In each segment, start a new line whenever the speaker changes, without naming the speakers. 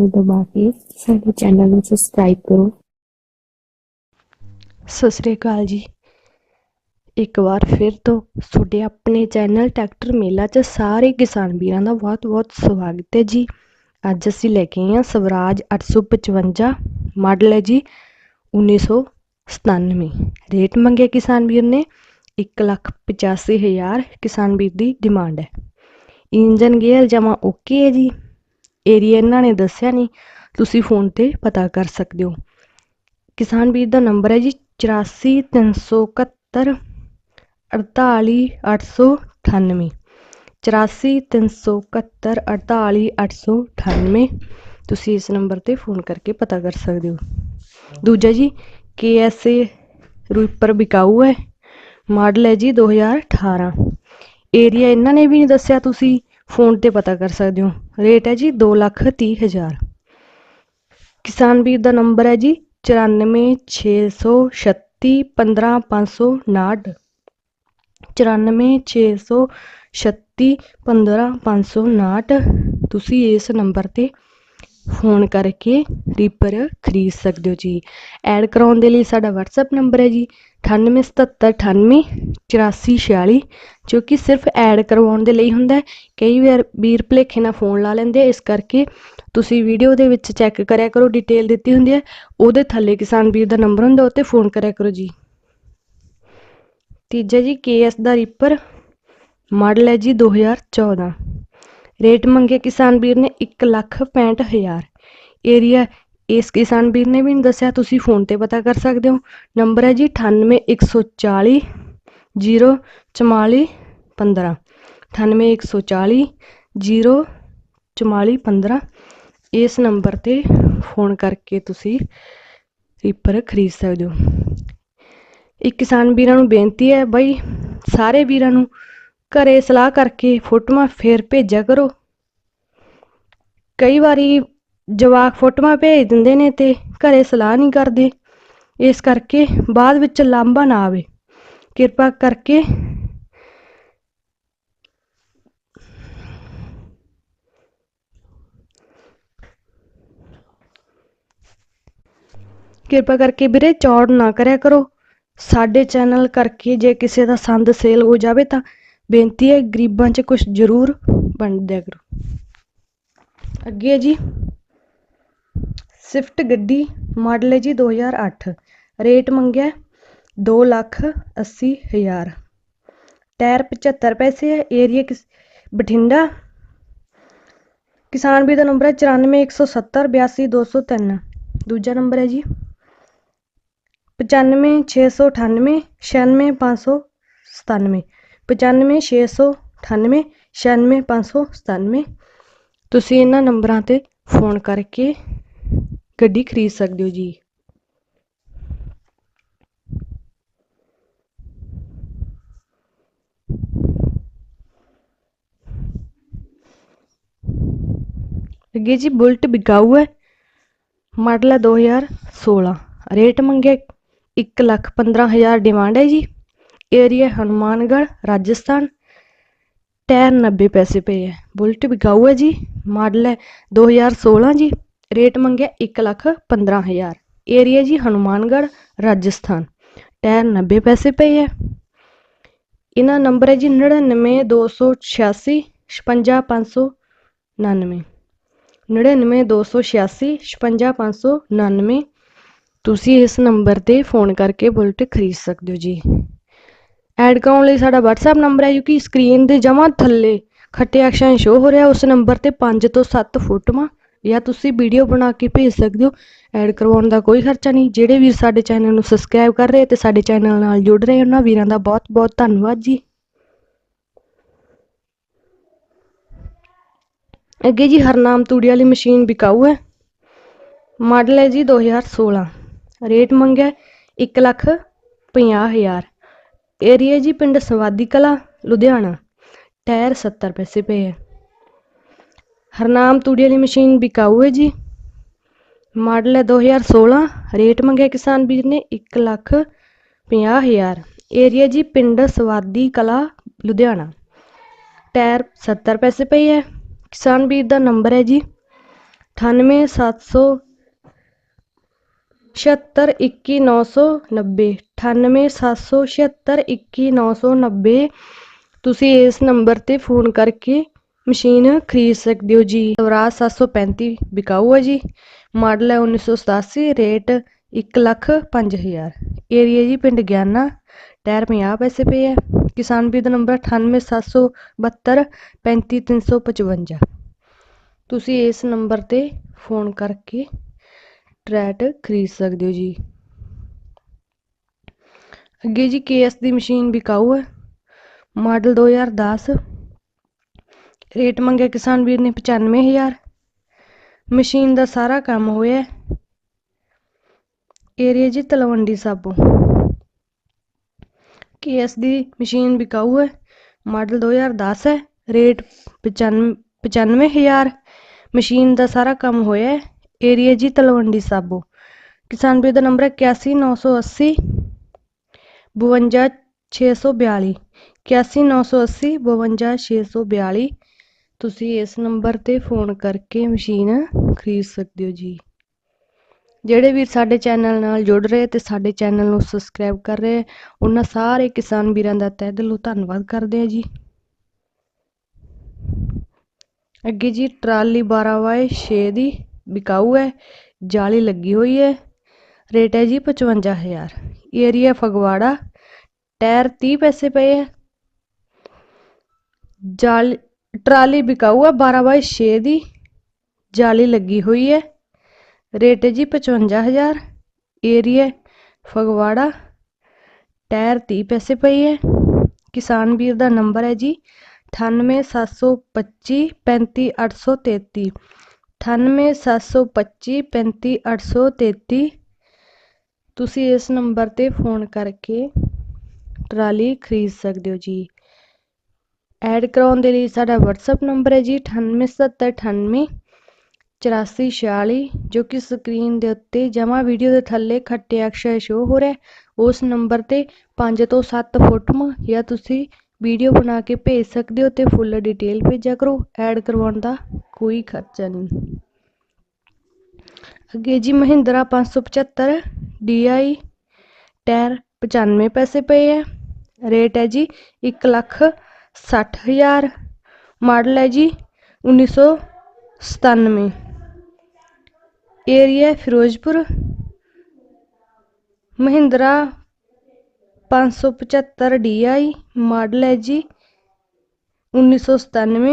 ਨੂੰ ਦਬਾ ਕੇ ਸਾਡੇ ਚੈਨਲ ਨੂੰ ਸਬਸਕ੍ਰਾਈਬ ਕਰੋ।
ਸਤਿ ਸ੍ਰੀ ਅਕਾਲ ਜੀ। ਇੱਕ ਵਾਰ ਫਿਰ ਤੋਂ ਤੁਹਾਡੇ ਆਪਣੇ ਚੈਨਲ ਟਰੈਕਟਰ ਮੇਲਾ 'ਚ ਸਾਰੇ ਕਿਸਾਨ ਵੀਰਾਂ ਦਾ ਬਹੁਤ-ਬਹੁਤ ਸਵਾਗਤ ਹੈ ਜੀ। ਅੱਜ ਅਸੀਂ ਲੈ ਕੇ ਆਏ ਹਾਂ ਸਵਰਾਜ 855 ਮਾਡਲ ਹੈ ਜੀ 1997 ਰੇਟ ਮੰਗਿਆ ਕਿਸਾਨ ਵੀਰ ਨੇ 185000 ਕਿਸਾਨ ਵੀਰ ਦੀ ਡਿਮਾਂਡ ਹੈ। ਇੰਜਨ ਗੇਅਰ ਜਮਾ ਓਕੇ ਹੈ ਜੀ? ਏਰੀਆ ਇਹਨਾਂ ਨੇ ਦੱਸਿਆ ਨਹੀਂ ਤੁਸੀਂ ਫੋਨ ਤੇ ਪਤਾ ਕਰ ਸਕਦੇ ਹੋ। ਕਿਸਾਨ ਵੀਰ ਦਾ ਨੰਬਰ ਹੈ ਜੀ 84371 48898 84371 48898 ਤੁਸੀਂ ਇਸ ਨੰਬਰ ਤੇ ਫੋਨ ਕਰਕੇ ਪਤਾ ਕਰ ਸਕਦੇ ਹੋ। ਦੂਜਾ ਜੀ KSA ਰੂਪਰ ਬਿਕਾਊ ਹੈ। ਮਾਡਲ ਹੈ ਜੀ 2018 ਏਰੀਆ ਇਹਨਾਂ ਨੇ ਵੀ ਨਹੀਂ ਦੱਸਿਆ ਤੁਸੀਂ। ਫੋਨ ਤੇ ਪਤਾ ਕਰ ਸਕਦੇ ਹੋ। ਰੇਟ ਹੈ ਜੀ 230000 ਕਿਸਾਨ ਵੀਰ ਦਾ ਨੰਬਰ ਹੈ ਜੀ 9466 15559 9466 15559 ਤੁਸੀਂ ਇਸ ਨੰਬਰ ਤੇ ਫੋਨ ਕਰਕੇ ਰੀਪਰ ਖਰੀਦ ਸਕਦੇ ਹੋ ਜੀ। ਐਡ ਕਰਾਉਣ ਦੇ ਲਈ ਸਾਡਾ WhatsApp ਨੰਬਰ ਹੈ ਜੀ 987798 8446 ਜੋ ਕਿ ਸਿਰਫ ਐਡ ਕਰਵਾਉਣ ਦੇ ਲਈ ਹੁੰਦਾ ਕਈ ਵਾਰ ਵੀਰ ਭਲੇਖੇ ਨਾਲ ਫੋਨ ਲਾ ਲੈਂਦੇ ਇਸ ਕਰਕੇ ਤੁਸੀਂ ਵੀਡੀਓ ਦੇ ਵਿੱਚ ਚੈੱਕ ਕਰਿਆ ਕਰੋ ਡਿਟੇਲ ਦਿੱਤੀ ਹੁੰਦੀ ਹੈ। ਉਹਦੇ ਥੱਲੇ ਕਿਸਾਨ ਵੀਰ ਦਾ ਨੰਬਰ ਹੁੰਦਾ ਉੱਤੇ ਫੋਨ ਕਰਿਆ ਕਰੋ ਜੀ। ਤੀਜਾ ਜੀ, ਕੇਐਸ ਦਾ ਰੀਪਰ ਮਾਡਲ ਹੈ ਜੀ 2014 ਰੇਟ ਮੰਗੇ ਕਿਸਾਨ ਵੀਰ ਨੇ 165000 ਏਰੀਆ, ਇਸ ਕਿਸਾਨ ਵੀਰ ਨੇ ਵੀ ਨਹੀਂ ਦੱਸਿਆ, ਤੁਸੀਂ ਫੋਨ ਤੇ ਪਤਾ ਕਰ ਸਕਦੇ ਹੋ। ਨੰਬਰ ਹੈ ਜੀ 98140 044 15 98140 044 15 ਇਸ ਨੰਬਰ ਤੇ ਫੋਨ ਕਰਕੇ ਤੁਸੀਂ ਰੀਪਰ ਖਰੀਦ ਸਕਦੇ ਹੋ। ਇੱਕ ਕਿਸਾਨ ਵੀਰਾਂ ਨੂੰ ਬੇਨਤੀ ਹੈ, ਬਾਈ ਸਾਰੇ ਵੀਰਾਂ ਨੂੰ ਘਰੇ ਸਲਾਹ ਕਰਕੇ ਫੋਟੋਆਂ ਫੇਰ ਭੇਜਿਆ ਕਰੋ। ਕਈ ਵਾਰੀ ਜਵਾਕ ਫੋਟੋਆਂ ਭੇਜ ਦਿੰਦੇ ਨੇ ਤੇ ਘਰੇ ਸਲਾਹ ਨਹੀਂ ਕਰਦੇ। ਇਸ ਕਰਕੇ ਬਾਅਦ ਵਿੱਚ ਲਾਂਭਾ ਨਾ ਆਵੇ। ਕਿਰਪਾ ਕਰਕੇ ਕਿਰਪਾ ਕਰਕੇ ਵੀਰੇ ਚੌੜ ਨਾ ਕਰਿਆ ਕਰੋ। ਸਾਡੇ ਚੈਨਲ ਕਰਕੇ ਜੇ ਕਿਸੇ ਦਾ ਸੰਦ ਸੇਲ ਹੋ ਜਾਵੇ ਤਾਂ ਬੇਨਤੀ ਹੈ ਗਰੀਬਾਂ 'ਚ ਕੁਝ ਜ਼ਰੂਰ ਵੰਡ ਦਿਆ ਕਰੋ। ਅੱਗੇ ਹੈ ਜੀ। ਸਵਿਫਟ ਗੱਡੀ ਮਾਡਲ ਹੈ ਜੀ 2008 ਰੇਟ ਮੰਗਿਆ 2 ਲੱਖ 80 ਹਜ਼ਾਰ। ਟਾਇਰ 75 ਪੈਸੇ ਹੈ। ਏਰੀਆ ਕਿਸ, ਬਠਿੰਡਾ। ਕਿਸਾਨ ਵੀ ਦਾ ਨੰਬਰ ਹੈ 94170 82203 ਦੂਜਾ ਨੰਬਰ ਹੈ ਜੀ 95 698 96597 95 698 96597 ਤੁਸੀਂ ਇਹਨਾਂ ਨੰਬਰਾਂ ਤੇ ਫੋਨ ਕਰਕੇ ਗੱਡੀ ਖਰੀਦ ਸਕਦੇ ਹੋ ਜੀ। ਅੱਗੇ ਜੀ ਬੁਲਟ ਬਿਕਾਊ ਹੈ, ਮਾਡਲ ਹੈ 2016 ਰੇਟ ਮੰਗਿਆ 1 ਲੱਖ 15000 ਡਿਮਾਂਡ ਹੈ ਜੀ। ਏਰੀਆ ਹਨੂਮਾਨਗੜ੍ਹ, ਰਾਜਸਥਾਨ। ਟਾਇਰ 90 ਪੈਸੇ ਪਏ ਹੈ ਬੁਲਟ ਬਿਕਾਊ ਹੈ ਜੀ, ਮਾਡਲ ਹੈ 2016 ਜੀ, ਰੇਟ ਮੰਗਿਆ 1 ਲੱਖ 15000 ਏਰੀਆ ਜੀ ਹਨੂਮਾਨਗੜ੍ਹ, ਰਾਜਸਥਾਨ। ਟਾਇਰ 90 ਪੈਸੇ ਪਏ ਹੈ ਇਹਨਾਂ ਨੰਬਰ ਹੈ ਜੀ 99286 56599 99286 56599 ਤੁਸੀਂ ਇਸ ਨੰਬਰ ਤੇ ਫੋਨ ਕਰਕੇ ਬੁਲਟ ਖਰੀਦ ਸਕਦੇ ਹੋ ਜੀ। ਐਡ ਕਰਾਉਣ ਲਈ ਸਾਡਾ WhatsApp ਨੰਬਰ ਹੈ, ਜੋ ਕਿ ਸਕਰੀਨ ਦੇ ਜਮਾਂ ਥੱਲੇ ਖੱਟੇ ਅਕਸ਼ਰਾਂ ਸ਼ੋ ਹੋ ਰਿਹਾ, ਉਸ ਨੰਬਰ ਤੇ 5 ਤੋਂ 7 ਫੋਟੋਆਂ ਜਾਂ ਤੁਸੀਂ ਵੀਡੀਓ ਬਣਾ ਕੇ ਭੇਜ ਸਕਦੇ ਹੋ। ਐਡ ਕਰਵਾਉਣ ਦਾ ਕੋਈ ਖਰਚਾ ਨਹੀਂ। ਜਿਹੜੇ ਵੀਰ ਸਾਡੇ ਚੈਨਲ ਨੂੰ ਸਬਸਕ੍ਰਾਈਬ ਕਰ ਰਹੇ ਤੇ ਸਾਡੇ ਚੈਨਲ ਨਾਲ ਜੁੜ ਰਹੇ, ਉਹਨਾਂ ਵੀਰਾਂ ਦਾ ਬਹੁਤ ਬਹੁਤ ਧੰਨਵਾਦ ਜੀ। ਅੱਗੇ ਜੀ ਹਰਨਾਮ ਤੂੜੀ ਵਾਲੀ ਮਸ਼ੀਨ ਵਿਕਾਊ ਹੈ। ਮਾਡਲ ਹੈ ਜੀ 2016 ਰੇਟ ਮੰਗਿਆ 1 ਲੱਖ 50000 ਏਰੀਆ ਜੀ ਪਿੰਡ ਸਵਾਦੀ ਕਲਾ, ਲੁਧਿਆਣਾ। ਟਾਇਰ 70 ਪੈਸੇ ਪਏ ਹੈ ਹਰਨਾਮ ਤੂੜੀ ਵਾਲੀ ਮਸ਼ੀਨ ਵਿਕਾਊ ਹੈ ਜੀ। ਮਾਡਲ ਹੈ 2016 ਰੇਟ ਮੰਗਿਆ ਕਿਸਾਨ ਵੀਰ ਨੇ 1 ਲੱਖ 50000 ਏਰੀਆ ਜੀ ਪਿੰਡ ਸਵਾਦੀ ਕਲਾ, ਲੁਧਿਆਣਾ। ਟਾਇਰ 70 ਪੈਸੇ ਪਈ ਹੈ ਕਿਸਾਨ ਵੀਰ ਦਾ ਨੰਬਰ ਹੈ ਜੀ। ਅਠਾਨਵੇਂ ਸੱਤ ਸੌ ਛਿਹੱਤਰ ਇੱਕੀ, ਨੌ ਸੌ ਨੱਬੇ, ਅਠਾਨਵੇਂ, ਸੱਤ ਸੌ ਛਿਹੱਤਰ ਇੱਕੀ, ਨੌ ਸੌ ਨੱਬੇ। ਤੁਸੀਂ ਇਸ ਨੰਬਰ ਤੇ ਫੋਨ ਕਰਕੇ ਮਸ਼ੀਨ ਖਰੀਦ ਸਕਦੇ ਹੋ ਜੀ। ਸਵਰਾਜ 735 ਵਿਕਾਊ ਹੈ ਜੀ। ਮਾਡਲ ਹੈ 1987 ਰੇਟ ਇੱਕ ਲੱਖ ਪੰਜ ਹਜ਼ਾਰ। ਏਰੀਆ ਜੀ ਪਿੰਡ ਗਿਆਨਾ, ਟਾਇਰ 50 ਪੈਸੇ ਪਏ ਹੈ ਕਿਸਾਨ ਵੀਰ ਦਾ ਨੰਬਰ 98772 35355 ਤੁਸੀਂ ਇਸ ਨੰਬਰ ਤੇ ਫੋਨ ਕਰਕੇ ਟਰੈਟ ਖਰੀਦ ਸਕਦੇ ਹੋ ਜੀ। ਅੱਗੇ ਜੀ ਕੇਐਸ ਦੀ ਮਸ਼ੀਨ ਵਿਕਾਊ ਹੈ। ਮਾਡਲ 2010 ਰੇਟ ਮੰਗਿਆ ਕਿਸਾਨ ਵੀਰ ਨੇ 95000 ਮਸ਼ੀਨ ਦਾ ਸਾਰਾ ਕੰਮ ਹੋਇਆ ਹੈ। ਏਰੀਆ ਜੀ ਤਲਵੰਡੀ ਸਾਬੋ। ਕੇਐਸ ਦੀ ਮਸ਼ੀਨ ਵਿਕਾਊ ਹੈ। ਮਾਡਲ 2010 ਹੈ। ਰੇਟ 95 95000 ਮਸ਼ੀਨ ਦਾ ਸਾਰਾ ਕੰਮ ਹੋਇਆ ਹੈ। ਏਰੀਆ ਜੀ ਤਲਵੰਡੀ ਸਾਬੋ। ਕਿਸਾਨ ਵੀਰ ਦਾ ਨੰਬਰ ਹੈ 81980 52642 81980 52642 ਤੁਸੀਂ ਇਸ ਨੰਬਰ ਤੇ ਫੋਨ ਕਰਕੇ ਮਸ਼ੀਨ ਖਰੀਦ ਸਕਦੇ ਹੋ ਜੀ। ਜਿਹੜੇ ਵੀਰ ਸਾਡੇ ਚੈਨਲ ਨਾਲ ਜੁੜ ਰਹੇ ਤੇ ਸਾਡੇ ਚੈਨਲ ਨੂੰ ਸਬਸਕ੍ਰਾਈਬ ਕਰ ਰਹੇ, ਉਹਨਾਂ ਸਾਰੇ ਕਿਸਾਨ ਵੀਰਾਂ ਦਾ ਤਹਿ ਦਿਲੋਂ ਧੰਨਵਾਦ ਕਰਦੇ ਆ ਜੀ। ਅੱਗੇ ਜੀ ਟਰਾਲੀ 12 ਬਾਏ 6 ਦੀ ਵਿਕਾਊ ਹੈ, ਜਾਲੀ ਲੱਗੀ ਹੋਈ ਹੈ। ਰੇਟ ਹੈ ਜੀ 55000 ਏਰੀਆ ਫਗਵਾੜਾ, ਟਾਇਰ 30 ਪੈਸੇ ਪਏ ਹੈ। ਜਾਲੀ, ਟਰਾਲੀ ਵਿਕਾਊ ਹੈ 12 ਬਾਈ 6 ਦੀ। ਜਾਲੀ ਲੱਗੀ ਹੋਈ ਹੈ। ਰੇਟ ਹੈ ਜੀ 55000 ਏਰੀਆ ਫਗਵਾੜਾ, ਟਾਇਰ 30 ਪੈਸੇ ਪਈ ਹੈ। ਕਿਸਾਨ ਵੀਰ ਦਾ ਨੰਬਰ ਹੈ ਜੀ ਅਠਾਨਵੇਂ ਸੱਤ ਸੌ ਪੱਚੀ ਪੈਂਤੀ ਅੱਠ ਸੌ ਤੇਤੀ ਤੁਸੀਂ ਇਸ ਨੰਬਰ ਤੇ ਫੋਨ ਕਰਕੇ ਟਰਾਲੀ ਖਰੀਦ ਸਕਦੇ ਹੋ ਜੀ ਐਡ ਕਰਾਉਣ ਦੇ ਲਈ ਸਾਡਾ WhatsApp ਨੰਬਰ ਹੈ ਜੀ 987898 8446 ਜੋ ਕਿ ਸਕਰੀਨ ਦੇ ਉੱਤੇ ਜਮਾ ਵੀਡੀਓ ਦੇ ਥੱਲੇ ਖੱਟੇ ਅਕਸ਼ਰ ਸ਼ੋ ਹੋ ਰਿਹਾ ਉਸ ਨੰਬਰ ਤੇ 5 ਤੋਂ 7 ਫੋਟੋਆਂ ਜਾਂ ਤੁਸੀਂ ਵੀਡੀਓ ਬਣਾ ਕੇ ਭੇਜ ਸਕਦੇ ਹੋ ਤੇ ਫੁੱਲ ਡਿਟੇਲ ਭੇਜਿਆ ਕਰੋ ਐਡ ਕਰਵਾਉਣ ਦਾ ਕੋਈ ਖਰਚਾ ਨਹੀਂ ਅੱਗੇ ਜੀ ਮਹਿੰਦਰਾ 575 DI ਟਾਇਰ 95 ਪੈਸੇ ਪਏ ਹੈ ਰੇਟ ਹੈ ਜੀ 1 ਲੱਖ 60000 ਮਾਡਲ ਹੈ ਜੀ 1997 ਏਰੀਆ ਫਿਰੋਜ਼ਪੁਰ ਮਹਿੰਦਰਾ ਪੰਜ ਸੌ 575 DI ਮਾਡਲ ਹੈ ਜੀ। 1997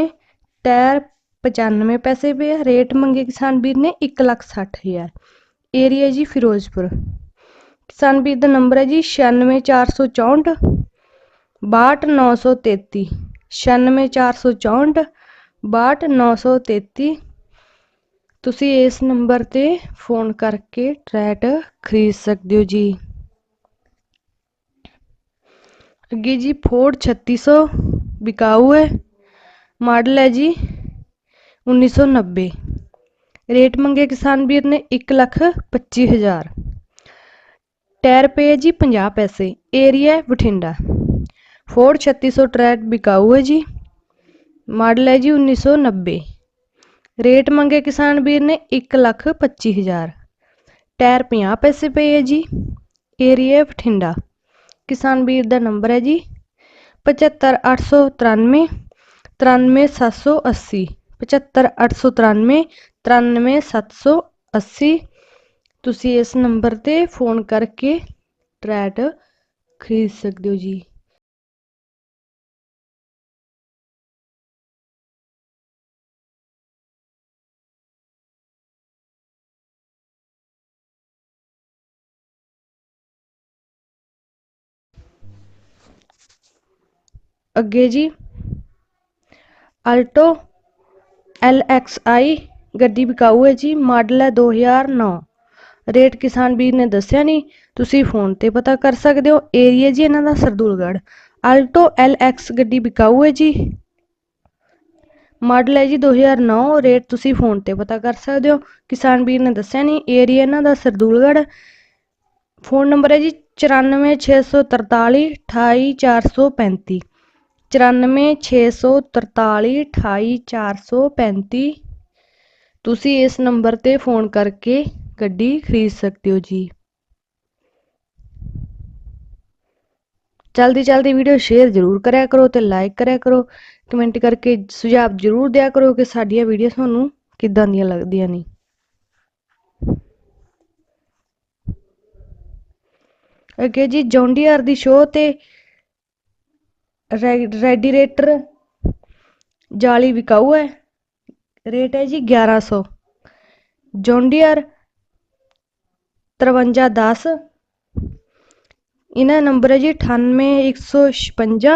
ਟਾਇਰ 95 ਪੈਸੇ ਪਏ ਆ। ਰੇਟ ਮੰਗੇ ਕਿਸਾਨ ਵੀਰ ਨੇ ਇੱਕ ਲੱਖ ਸੱਠ ਹਜ਼ਾਰ। ਏਰੀਆ ਜੀ ਫਿਰੋਜ਼ਪੁਰ। ਕਿਸਾਨ ਵੀਰ ਦਾ ਨੰਬਰ ਹੈ ਜੀ 96464 62933 96464 62933 ਤੁਸੀਂ ਇਸ ਨੰਬਰ ਤੇ ਫੋਨ ਕਰਕੇ ਟਰੈਟ ਖਰੀਦ ਸਕਦੇ ਹੋ ਜੀ। ਅੱਗੇ ਜੀ ਫੋਰਡ 3600 ਵਿਕਾਊ ਹੈ। ਮਾਡਲ ਹੈ ਜੀ 1990 ਰੇਟ ਮੰਗੇ ਕਿਸਾਨ ਵੀਰ ਨੇ 1 ਲੱਖ 25000 ਟਾਇਰ ਪਏ ਜੀ 50 ਪੈਸੇ। ਏਰੀਆ ਹੈ ਬਠਿੰਡਾ। ਫੋਰਡ 3600 ਟਰੈਕ ਵਿਕਾਊ ਹੈ ਜੀ। ਮਾਡਲ ਹੈ ਜੀ 1990 ਰੇਟ ਮੰਗੇ ਕਿਸਾਨ ਵੀਰ ਨੇ 1 ਲੱਖ 25000 ਟਾਇਰ 50 ਪੈਸੇ ਪਏ ਹੈ ਜੀ। ਏਰੀਆ ਬਠਿੰਡਾ। ਕਿਸਾਨ ਵੀਰ ਦਾ ਨੰਬਰ ਹੈ ਜੀ 75893 93780 75893 93780 ਤੁਸੀਂ ਇਸ ਨੰਬਰ ਤੇ ਫੋਨ ਕਰਕੇ ਟਰੈਟ ਖਰੀਦ ਸਕਦੇ ਹੋ ਜੀ। ਅੱਗੇ ਜੀ। ਅਲਟੋ ਐਲ ਐਕਸ ਆਈ ਗੱਡੀ ਵਿਕਾਊ ਹੈ ਜੀ, ਮਾਡਲ ਹੈ 2009 ਰੇਟ ਕਿਸਾਨ ਵੀਰ ਨੇ ਦੱਸਿਆ ਨਹੀਂ, ਤੁਸੀਂ ਫੋਨ ਤੇ ਪਤਾ ਕਰ ਸਕਦੇ ਹੋ, ਏਰੀਆ ਜੀ ਇਹਨਾਂ ਦਾ ਸਰਦੂਲਗੜ੍ਹ। ਅਲਟੋ ਐਲ ਐਕਸ ਗੱਡੀ ਵਿਕਾਊ ਹੈ ਜੀ। ਮਾਡਲ ਹੈ ਜੀ 2009 ਰੇਟ ਤੁਸੀਂ ਫੋਨ ਤੇ ਪਤਾ ਕਰ ਸਕਦੇ ਹੋ। ਕਿਸਾਨ ਵੀਰ ਨੇ ਦੱਸਿਆ ਨਹੀਂ, ਏਰੀਆ ਇਹਨਾਂ ਦਾ ਸਰਦੂਲਗੜ੍ਹ। ਫੋਨ ਨੰਬਰ ਹੈ ਜੀ ਚੁਰਾਨਵੇਂ 94643 28435 94643 28435 ਤੁਸੀਂ ਇਸ ਨੰਬਰ ਤੇ ਫੋਨ ਕਰਕੇ ਗੱਡੀ ਖਰੀਦ ਸਕਦੇ ਹੋ ਜੀ। ਜਲਦੀ ਜਲਦੀ ਵੀਡੀਓ ਸ਼ੇਅਰ ਜ਼ਰੂਰ ਕਰਿਆ ਕਰੋ ਤੇ ਲਾਈਕ ਕਰਿਆ ਕਰੋ। ਕਮੈਂਟ ਕਰਕੇ ਸੁਝਾਅ ਜ਼ਰੂਰ ਦਿਆ ਕਰੋ ਕਿ ਸਾਡੀਆਂ ਵੀਡੀਓ ਤੁਹਾਨੂੰ ਕਿੱਦਾਂ ਦੀਆਂ ਲੱਗਦੀਆਂ ਨੇ। ਅੱਗੇ ਜੀ, ਜੌਂਡੀਆਰ ਦੀ ਸ਼ੋਅ ਤੇ ਰੈ- ਰੈਡੀਏਟਰ ਜਾਲੀ ਵਿਕਾਊ ਹੈ। ਰੇਟ ਹੈ ਜੀ 1100 ਜੌਂਡੀਆਰ 5310 ਇਹਨਾਂ ਦਾ ਨੰਬਰ ਹੈ ਜੀ 98156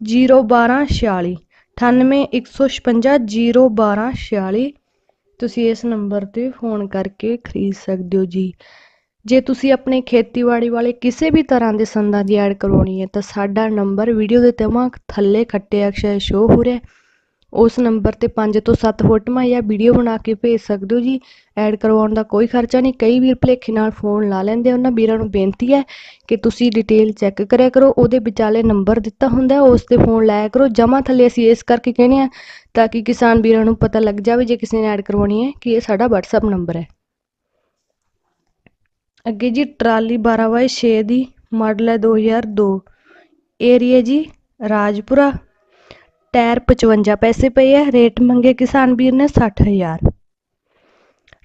01246 98156 01246 ਤੁਸੀਂ ਇਸ ਨੰਬਰ ਤੇ ਫੋਨ ਕਰਕੇ ਖਰੀਦ ਸਕਦੇ ਹੋ ਜੀ। ਜੇ ਤੁਸੀਂ ਆਪਣੇ ਖੇਤੀਬਾੜੀ ਵਾਲੇ ਕਿਸੇ ਵੀ ਤਰ੍ਹਾਂ ਦੇ ਸੰਦਾਂ ਦੀ ਐਡ ਕਰਵਾਉਣੀ ਹੈ, ਤਾਂ ਸਾਡਾ ਨੰਬਰ ਵੀਡੀਓ ਦੇ ਤਮਾ ਥੱਲੇ ਖੱਟੇ ਅਕਸ਼ਰ ਸ਼ੋ ਹੋ ਰਿਹਾ ਹੈ। ਉਸ ਨੰਬਰ ਤੇ 5 ਤੋਂ 7 ਫੋਟੋਆਂ ਜਾਂ ਵੀਡੀਓ ਬਣਾ ਕੇ ਭੇਜ ਸਕਦੇ ਹੋ ਜੀ। ਐਡ ਕਰਵਾਉਣ ਦਾ ਕੋਈ ਖਰਚਾ ਨਹੀਂ। ਕਈ ਵੀਰ ਭਲੇਖੇ ਨਾਲ ਫੋਨ ਲਾ ਲੈਂਦੇ ਉਹਨਾਂ ਵੀਰਾਂ ਨੂੰ ਬੇਨਤੀ ਹੈ ਕਿ ਤੁਸੀਂ ਡਿਟੇਲ ਚੈੱਕ ਕਰਿਆ ਕਰੋ। ਉਹਦੇ ਵਿਚਾਲੇ ਨੰਬਰ ਦਿੱਤਾ ਹੁੰਦਾ ਉਸ ਤੇ ਫੋਨ ਲਾਇਆ ਕਰੋ। ਜਮਾ ਥੱਲੇ ਅਸੀਂ ਇਸ ਕਰਕੇ ਕਹਿੰਦੇ ਆ ਤਾਂ ਕਿ ਕਿਸਾਨ ਵੀਰਾਂ ਨੂੰ ਪਤਾ ਲੱਗ ਜਾਵੇ ਜੇ ਕਿਸੇ ਨੇ ਐਡ ਕਰਵਾਉਣੀ ਹੈ ਕਿ ਇਹ ਸਾਡਾ WhatsApp ਨੰਬਰ ਹੈ। ਅੱਗੇ ਜੀ, ਟਰਾਲੀ 12/6 ਦੀ ਮਾਡਲ ਹੈ 2002 ਏਰੀਆ ਜੀ, ਰਾਜਪੁਰਾ। ਟਾਇਰ 55 ਪੈਸੇ ਪਏ ਹੈ, ਰੇਟ ਮੰਗੇ ਕਿਸਾਨ ਵੀਰ ਨੇ 60000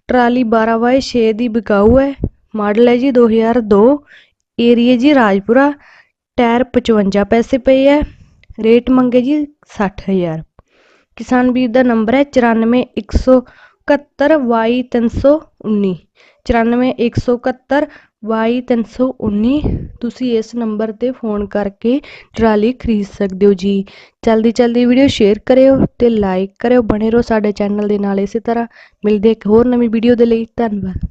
ਟਰਾਲੀ 12/6 ਦੀ ਵਿਕਾਊ ਹੈ, ਮਾਡਲ ਹੈ ਜੀ 2002 ਏਰੀਆ ਜੀ, ਰਾਜਪੁਰਾ। ਟਾਇਰ 55 ਪੈਸੇ ਪਏ ਹੈ, ਰੇਟ ਮੰਗੇ ਜੀ 60000 ਕਿਸਾਨ ਵੀਰ ਦਾ ਨੰਬਰ ਹੈ ਚੁਰਾਨਵੇਂ, ਇੱਕ ਸੌ ਇਕਹੱਤਰ, ਬਾਈ, ਤਿੰਨ ਸੌ ਉੱਨੀ। ਤੁਸੀਂ ਇਸ ਨੰਬਰ ਤੇ ਫੋਨ ਕਰਕੇ ਟਰਾਲੀ ਖਰੀਦ ਸਕਦੇ ਹੋ ਜੀ। ਜਲਦੀ ਜਲਦੀ ਵੀਡੀਓ ਸ਼ੇਅਰ ਕਰਿਓ ਅਤੇ ਲਾਈਕ ਕਰਿਓ। ਬਣੇ ਰਹੋ ਸਾਡੇ ਚੈਨਲ ਦੇ ਨਾਲ ਇਸੇ ਤਰ੍ਹਾਂ। ਮਿਲਦੇ ਇੱਕ ਹੋਰ ਨਵੀਂ ਵੀਡੀਓ ਦੇ ਲਈ। ਧੰਨਵਾਦ।